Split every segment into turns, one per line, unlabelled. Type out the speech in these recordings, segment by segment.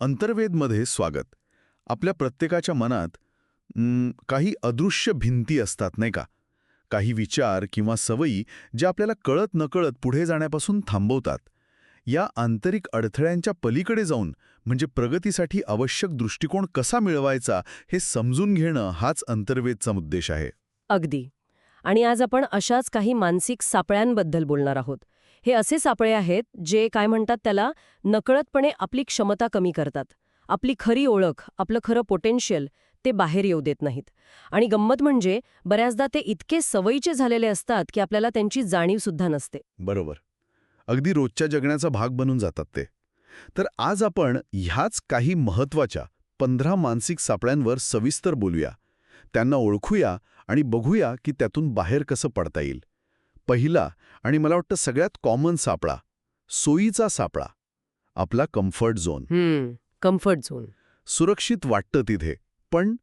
अंतर्वेदमध्ये स्वागत. आपल्या प्रत्येकाच्या मनात काही अदृश्य भिंती असतात नाही का? काही विचार किंवा सवयी ज्या आपल्याला कळत नकळत पुढे जाण्यापासून थांबवतात. या आंतरिक अडथळ्यांच्या पलीकडे जाऊन म्हणजे प्रगतीसाठी आवश्यक दृष्टिकोन कसा मिळवायचा हे समजून घेणं हाच अंतर्वेदचा उद्देश आहे.
अगदी. आणि आज आपण अशाच काही मानसिक सापळ्यांबद्दल बोलणार आहोत. हे असे सापळे आहेत जे काय म्हणतात त्याला नकळतपणे आपली क्षमता कमी करतात. आपली खरी ओळख आपलं खरं पोटेन्शियल ते बाहेर येऊ देत नाहीत. आणि गंमत म्हणजे बऱ्याचदा ते इतके सवयीचे झालेले असतात की आपल्याला त्यांची जाणीवसुद्धा नसते.
बरोबर. अगदी रोजच्या जगण्याचा भाग बनून जातात ते. तर आज आपण ह्याच काही महत्त्वाच्या पंधरा मानसिक सापळ्यांवर सविस्तर बोलूया. त्यांना ओळखूया आणि बघूया की त्यातून बाहेर कसं पडता येईल. पहिला आणि मला वाटतं सगळ्यात कॉमन सापळा सोयीचा सापळा आपला comfort zone
hmm comfort zone
सुरक्षित वाटतं तिथे पण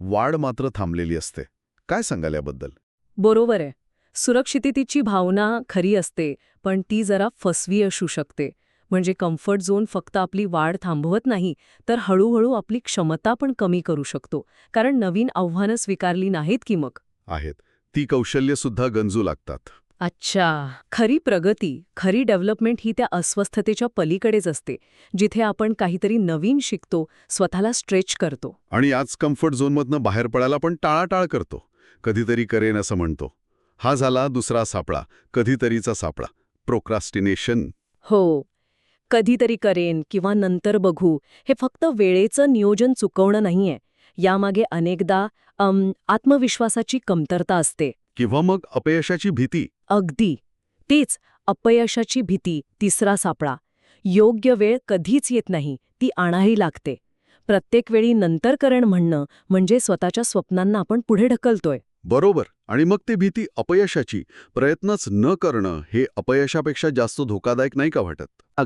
वाढ मात्र थांबलेली असते. काय सांगाल याबद्दल?
बरोबर आहे. सुरक्षिततेची भावना खरी असते पण ती जरा फसवी असू शकते. म्हणजे कम्फर्ट झोन फक्त आपली वाढ थांबवत नाही तर हळूहळू आपली क्षमता पण कमी करू शकतो. कारण नवीन आव्हानं स्वीकारली नाहीत की मग?
आहेत. ती कौशल्य सुद्धा गंजू लागतात.
अच्छा. खरी प्रगती खरी डेव्हलपमेंट ही त्या अस्वस्थतेच्या पलीकडेच असते जिथे आपण काहीतरी नवीन शिकतो स्वतःला स्ट्रेच करतो.
आणि आज कम्फर्ट झोनमधनं बाहेर पडायला पण टाळाटाळ करतो. कधीतरी करेन असं म्हणतो. हा झाला दुसरा सापळा कधीतरीचा सापळा. प्रोक्रास्टिनेशन.
हो. कधीतरी करेन किंवा नंतर बघू हे फक्त वेळेचं नियोजन चुकवणं नाहीये. यामागे अनेकदा आत्मविश्वासाची कमतरता असते.
किंवा मग अपयशाची भीती?
अगदी. तेच अपयशाची भीती तिसरा सापळा. योग्य वेळ कधीच येत नाही ती आणाही लागते. प्रत्येक वेळी नंतर करण म्हणणं म्हणजे स्वतःच्या स्वप्नांना आपण पुढे ढकलतोय.
बरोबर. आणि मग ती भीती अपयशाची. प्रयत्नच न करणं हे अपयशापेक्षा जास्त धोकादायक नाही का वाटत?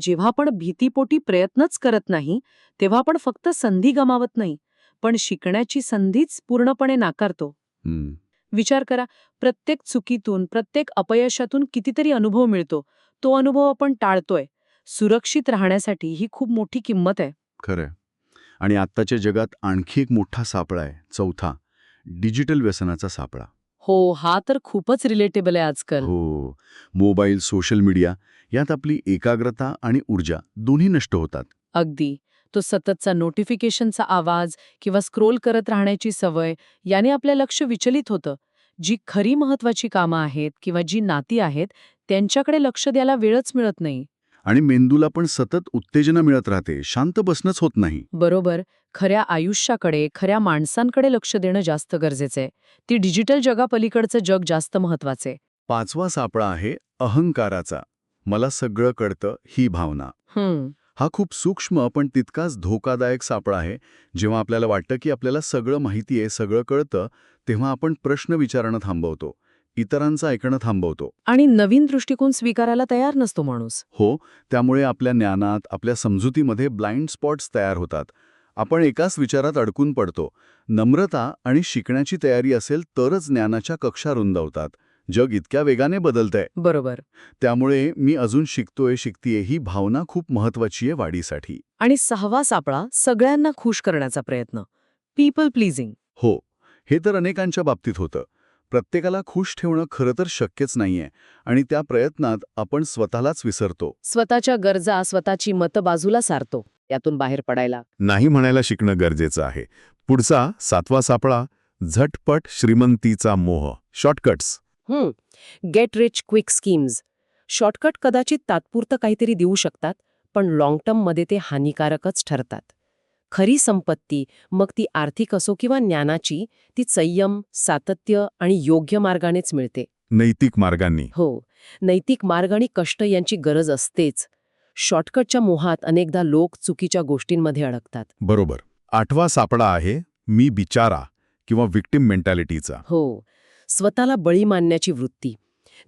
जेव्हा आपण भीतीपोटी प्रयत्नच करत नाही तेव्हा आपण फक्त संधी गमावत नाही पण शिकण्याची संधीच पूर्णपणे नाकारतो.
हं,
विचार करा. प्रत्येक चुकीतून प्रत्येक अपयशातून कितीतरी अनुभव मिळतो. तो अनुभव आपण टाळतोय. सुरक्षित राहण्यासाठी ही खूप मोठी किंमत आहे.
खरंय आणि आत्ताच्या जगात आणखी एक मोठा सापळा आहे. चौथा डिजिटल व्यसनाचा सापळा.
हो हा तर खूपच रिलेटेबल आहे आजकाल.
हो. मोबाईल सोशल मीडिया यात आपली एकाग्रता आणि ऊर्जा दोन्ही नष्ट होतात.
अगदी. तो सततचा नोटिफिकेशनचा आवाज किंवा स्क्रोल करत राहण्याची सवय याने आपलं लक्ष विचलित होतं. जी खरी महत्वाची कामं आहेत किंवा जी नाती आहेत त्यांच्याकडे लक्ष द्यायला वेळच मिळत नाही.
आणि मेंदूला पण सतत उत्तेजना मिळत राहते शांत बसणंच होत नाही.
बरोबर खऱ्या आयुष्याकडे खऱ्या माणसांकडे लक्ष देणं जास्त गरजेचं आहे. ती डिजिटल जगापलीकडचं जग जास्त महत्त्वाचे
पाचवा सापळा आहे अहंकाराचा. मला सगळं कळतं ही भावना.
हम्म
हा खूप सूक्ष्म पण तितकाच धोकादायक सापळा आहे. जेव्हा आपल्याला वाटतं की आपल्याला सगळं माहिती आहे सगळं कळतं तेव्हा आपण प्रश्न विचारणं थांबवतो. इतरांचं ऐकणं थांबवतो.
आणि नवीन दृष्टिकोन स्वीकारायला तयार नसतो माणूस.
हो त्यामुळे आपल्या ज्ञानात आपल्या समजुतीमध्ये ब्लाइंड स्पॉट्स तयार होतात. आपण एकाच विचारात अडकून पडतो. नम्रता आणि शिकण्याची तयारी असेल तरच ज्ञानाच्या कक्षा रुंदावतात. जग इतक्या वेगाने बदलतंय.
बरोबर.
त्यामुळे मी अजून शिकतोय शिकतीये ही भावना खूप महत्वाची आहे वाढीसाठी.
आणि सहावा सापळा सगळ्यांना खुश करण्याचा प्रयत्न. पीपल प्लीजिंग
हो हे तर अनेकांच्या बाबतीत होतं. प्रत्येकाला खुश ठेवणं खरं तर शक्यच नाहीये आणि त्या प्रयत्नात आपण स्वतःलाच विसरतो.
स्वतःच्या गरजा स्वतःची मतं बाजूला सारतो यातून बाहेर पडायला.
नाही म्हणायला शिकणं गरजेचं आहे. पुढचा सातवा सापळा झटपट श्रीमंतीचा मोह. Shortcuts
hmm get rich quick schemes shortcut कदाचित तात्पुरतं काहीतरी देऊ शकतात पण लाँग टर्ममध्ये ते हानिकारकच ठरतात. खरी संपत्ती मग ती आर्थिक असो किंवा ज्ञानाची ती संयम सातत्य आणि योग्य मार्गानेच मिळते.
नैतिक मार्गांनी.
हो. नैतिक मार्ग आणि कष्ट यांची गरज असतेच. शॉर्टकटच्या मोहात अनेकदा लोक चुकीच्या गोष्टींमध्ये अडकतात.
बरोबर. आठवा सापळा आहे मी बिचारा किंवा विक्टिम मेंटॅलिटीचा
हो. स्वतःला बळी मानण्याची वृत्ती.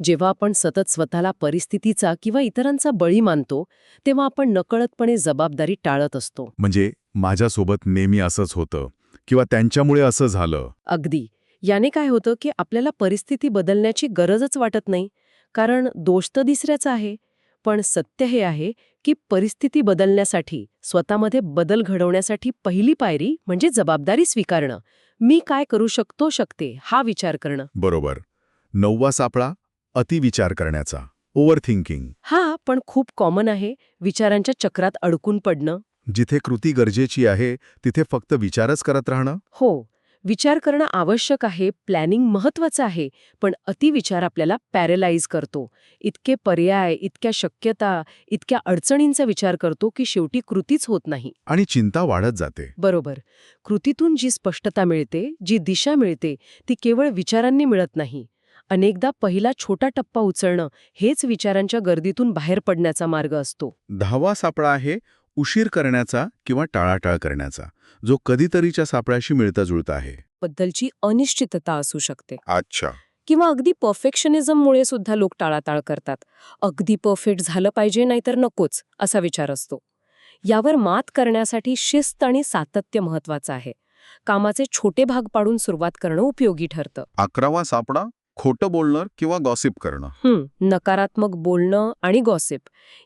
जेव्हा आपण सतत स्वतःला परिस्थितीचा किंवा इतरांचा बळी मानतो तेव्हा आपण नकळतपणे जबाबदारी टाळत असतो.
म्हणजे माझ्यासोबत नेहमी असंच होतं किंवा त्यांच्यामुळे असं झालं.
अगदी. याने काय होतं की आपल्याला परिस्थिती बदलण्याची गरजच वाटत नाही. कारण दोष तर दिसऱ्याचा आहे पण सत्य हे आहे
की परिस्थिती बदलण्यासाठी स्वतःमध्ये बदल घडवण्यासाठी पहिली पायरी म्हणजे जबाबदारी स्वीकारणं. मी काय करू शकतो शकते हा विचार करणं.
बरोबर. नववा सापळा अतिविचार करण्याचा. ओव्हर थिंकिंग
हा पण खूप कॉमन आहे. विचारांच्या चक्रात अडकून पडणं.
जिथे कृती गरजेची आहे तिथे फक्त विचारच करत राहणं?
हो. विचार करणं आवश्यक आहे प्लॅनिंग महत्वाचं आहे पण अतिविचार आपल्याला पॅरलाइज करतो. इतके पर्याय इतक्या शक्यता इतक्या अडचणींचा विचार करतो की शेवटी कृतीच होत नाही.
आणि चिंता वाढत जाते.
बरोबर. कृतीतून जी स्पष्टता मिळते जी दिशा मिळते ती केवळ विचारांनी मिळत नाही. अनेकदा पहिला छोटा टप्पा उचलणं हेच विचारांच्या गर्दीतून बाहेर पडण्याचा मार्ग असतो.
दहावा सापळा आहे उशीर करण्याचा किंवा टाळाटाळ करण्याचा जो कधीतरीच्या सापळ्याशी मिळता जुळता आहे.
बद्दलची अनिश्चितता असू शकते.
अच्छा.
किंवा अगदी परफेक्शनिझममुळे सुद्धा लोक टाळाटाळ करतात. अगदी परफेक्ट झालं पाहिजे नाहीतर नकोच असा विचार असतो. यावर मात करण्यासाठी शिस्त आणि सातत्य महत्वाचं आहे. कामाचे छोटे भाग पाडून सुरुवात करणं उपयोगी ठरतं.
अकरावा सापळा? खोटं बोलणं किंवा गॉसिप करणं?
नकारात्मक बोलणं आणि गॉसिप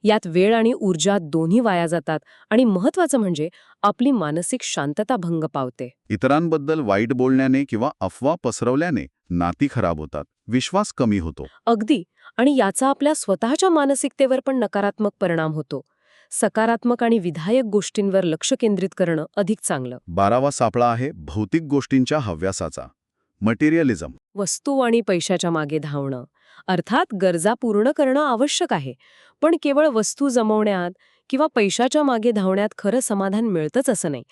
यात वेळ आणि ऊर्जा दोन्ही वाया जातात आणि महत्वाचं म्हणजे आपली मानसिक शांतता भंग पावते.
इतरांबद्दल वाईट बोलण्याने किंवा अफवा पसरवल्याने नाती खराब होतात विश्वास कमी होतो.
अगदी आणि याचा आपल्या स्वतःच्या मानसिकतेवर पण नकारात्मक परिणाम होतो. सकारात्मक आणि विधायक गोष्टींवर लक्ष केंद्रित करणं अधिक चांगलं.
बारावा सापळा आहे भौतिक गोष्टींच्या हव्यासाचा. मटेरियलिझम.
वस्तू आणि पैशाच्या मागे धावणं. अर्थात गरजा पूर्ण करणं आवश्यक आहे. पण केवळ वस्तू जमवण्यात किंवा पैशाच्या मागे धावण्यात खरं समाधान मिळतच असं नाही.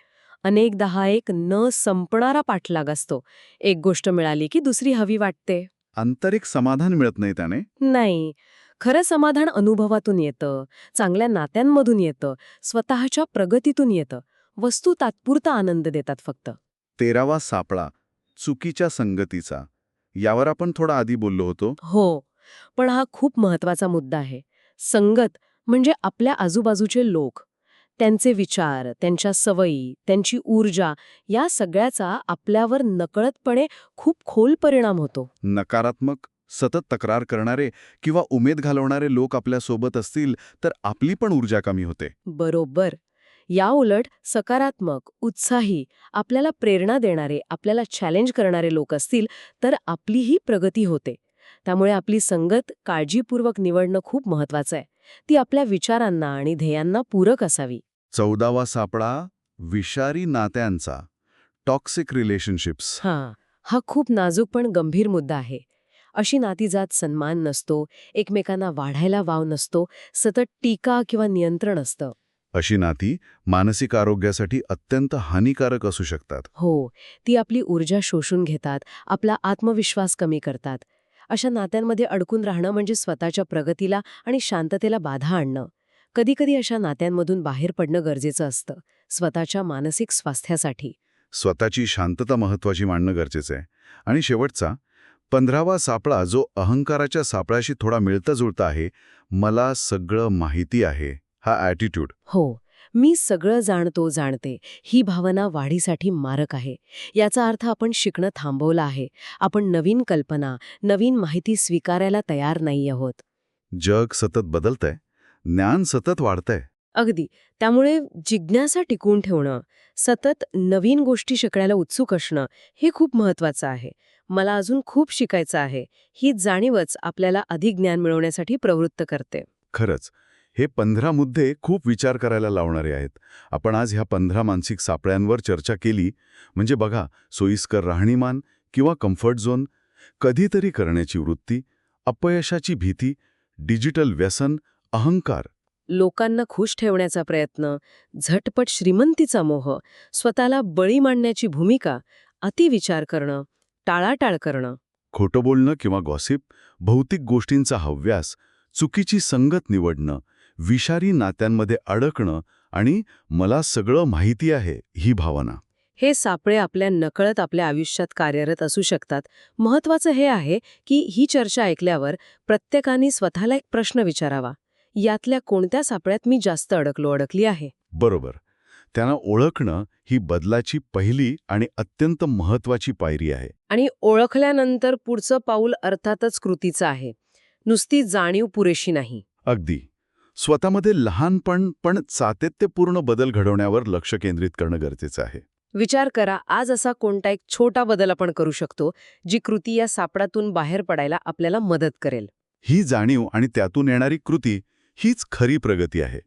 अनेकदा हा एक न संपणारा पाठलाग असतो. एक गोष्ट मिळाली की दुसरी हवी वाटते.
आंतरिक समाधान मिळत नाही त्याने.
नाही. खरं समाधान अनुभवातून येतं. चांगल्या नात्यांमधून येतं. स्वतःच्या प्रगतीतून येतं. वस्तू तात्पुरता आनंद देतात फक्त.
तेरावा सापळा. चुकीच्या संगतीचा. यावर आपण थोडा आधी बोललो होतो.
हो. पण हा खूप महत्त्वाचा मुद्दा आहे. संगत म्हणजे आपल्या आजूबाजूचे लोक. त्यांचे विचार त्यांच्या सवयी त्यांची ऊर्जा या सगळ्याचा आपल्यावर नकळतपणे खूप खोल परिणाम होतो.
नकारात्मक सतत तक्रार करणारे किंवा उमेद घालवणारे लोक आपल्यासोबत असतील तर आपली पण ऊर्जा कमी होते.
बरोबर. या उलट सकारात्मक उत्साही आपल्याला प्रेरणा देणारे आपल्याला चॅलेंज करणारे लोक असतील तर आपलीही प्रगती होते. त्यामुळे आपली संगत काळजीपूर्वक निवडणं खूप महत्वाचं आहे. ती आपल्या विचारांना आणि ध्येयांना पूरक असावी.
चौदावा सापळा विषारी नात्यांचा टॉक्सिक रिलेशनशिप्स
हां हा खूप नाजूक पण गंभीर मुद्दा आहे. अशी नाती जात सन्मान नसतो एकमेकांना वाढायला वाव नसतो सतत टीका किंवा नियंत्रण असतं.
अशी नाती मानसिक आरोग्यासाठी अत्यंत हानिकारक असू शकतात.
हो ती आपली ऊर्जा शोषून घेतात आपला आत्मविश्वास कमी करतात. अशा नात्यांमध्ये अडकून राहणं म्हणजे स्वतःच्या प्रगतीला आणि शांततेला बाधा आणणं. कधीकधी अशा नात्यांमधून बाहेर पडणं गरजेचं असतं स्वतःच्या मानसिक स्वास्थ्यासाठी.
स्वतःची शांतता महत्वाची मानणं गरजेचं आहे. आणि शेवटचा पंधरावा सापळा जो अहंकाराच्या सापळ्याशी थोडा मिळता जुळता आहे मला सगळं माहिती आहे. हा ॲटिट्यूड
हो मी सगळं जाणतो जाणते. ही भावना वाढीसाठी मारक आहे. याचा अर्थ आपण शिकणं थांबवलं आहे. आपण नवीन कल्पना नवीन माहिती स्वीकारायला तयार नाही आहोत.
जग सतत बदलतंय. ज्ञान सतत वाढतंय.
अगदी. त्यामुळे जिज्ञासा टिकवून ठेवणं सतत नवीन गोष्टी शिकण्याला उत्सुक असणं हे खूप महत्वाचं आहे. मला अजून खूप शिकायचं आहे. ही जाणीवच आपल्याला अधिक ज्ञान मिळवण्यासाठी प्रवृत्त करते.
खरंच. हे पंधरा मुद्दे खूप विचार करायला लावणारे आहेत. आपण आज ह्या पंधरा मानसिक सापळ्यांवर चर्चा केली म्हणजे बघा सोयीस्कर राहणीमान किंवा कम्फर्ट झोन कधीतरी करण्याची वृत्ती अपयशाची भीती डिजिटल व्यसन अहंकार.
लोकांना खुश ठेवण्याचा प्रयत्न झटपट श्रीमंतीचा मोह स्वतःला बळी मांडण्याची भूमिका अतिविचार करणं टाळाटाळ करणं.
खोटं बोलणं किंवा गॉसिप भौतिक गोष्टींचा हव्यास चुकीची संगत निवडणं विषारी नात्यांमध्ये अडकणं आणि मला सगळं माहिती आहे ही भावना.
हे सापळे आपल्या नकळत आपल्या आयुष्यात कार्यरत असू शकतात. महत्वाचं हे आहे की ही चर्चा ऐकल्यावर प्रत्येकाने स्वतःला एक प्रश्न विचारावा. यातल्या कोणत्या सापळ्यात मी जास्त अडकलो अडकली आहे?
बरोबर. त्यांना ओळखणं ही बदलाची पहिली आणि अत्यंत महत्वाची पायरी आहे.
आणि ओळखल्यानंतर पुढचं पाऊल अर्थातच कृतीचं आहे. नुसती जाणीव पुरेशी नाही.
अगदी. स्वतःमध्ये लहानपण पण सातत्यपूर्ण बदल घडवण्यावर लक्ष केंद्रित करणं गरजेचं आहे.
विचार करा आज असा कोणता एक छोटा बदल आपण करू शकतो जी कृती या सापळातून बाहेर पडायला आपल्याला मदत करेल.
ही जाणीव आणि त्यातून येणारी कृती हीच खरी प्रगती आहे.